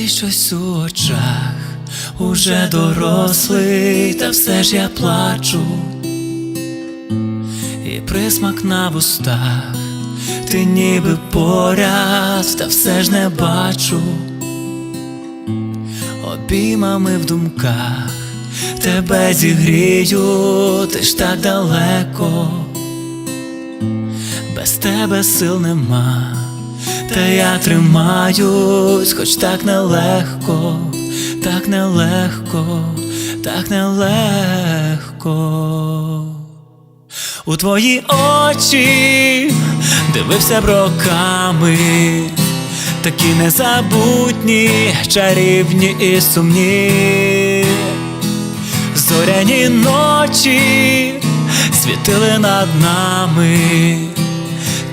Болить щось у очах, уже дорослий, та все ж я плачу, і присмак на вустах, ти ніби поряд, та все ж не бачу, обіймами в думках, тебе зігрію, ти ж так далеко, без тебе сил нема. Та я тримаюсь, хоч так нелегко, так нелегко, так нелегко. У твої очі дивився б роками, такі незабутні, чарівні і сумні. Зоряні ночі світили над нами.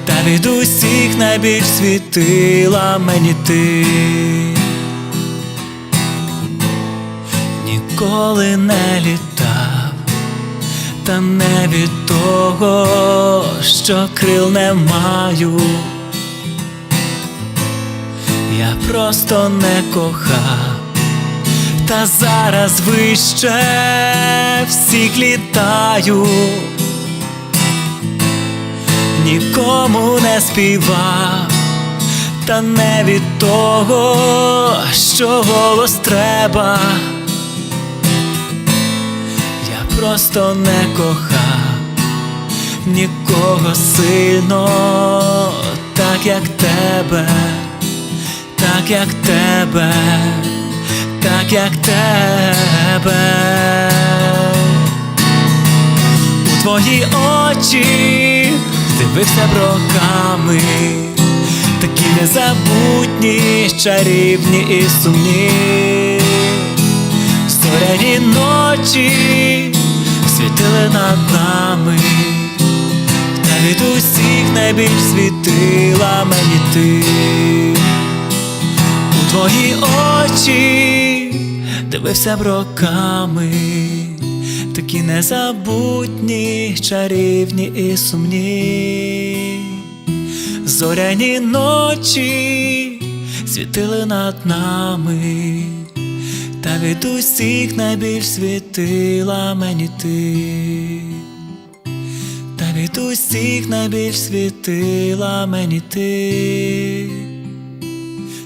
Та від усіх найбільш світила мені ти ніколи не літав, та не від того, що крил не маю. Я просто не кохав, та зараз вище всіх літаю нікому не співав, та не від того, що голос треба. Я просто не кохав нікого сильно, так як тебе, так як тебе, так як тебе. Твої очі дивився б роками, такі незабутні, чарівні і сумні. Зоряні ночі світили над нами, та від усіх найбільш світила мені ти. У твої очі дивився б роками такі незабутні, чарівні і сумні, зоряні ночі світили над нами, та від усіх найбільш світила мені ти, та від усіх найбільш світила мені ти,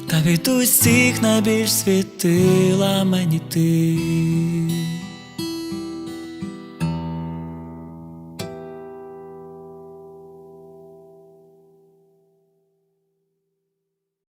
та від усіх найбільш світила мені ти.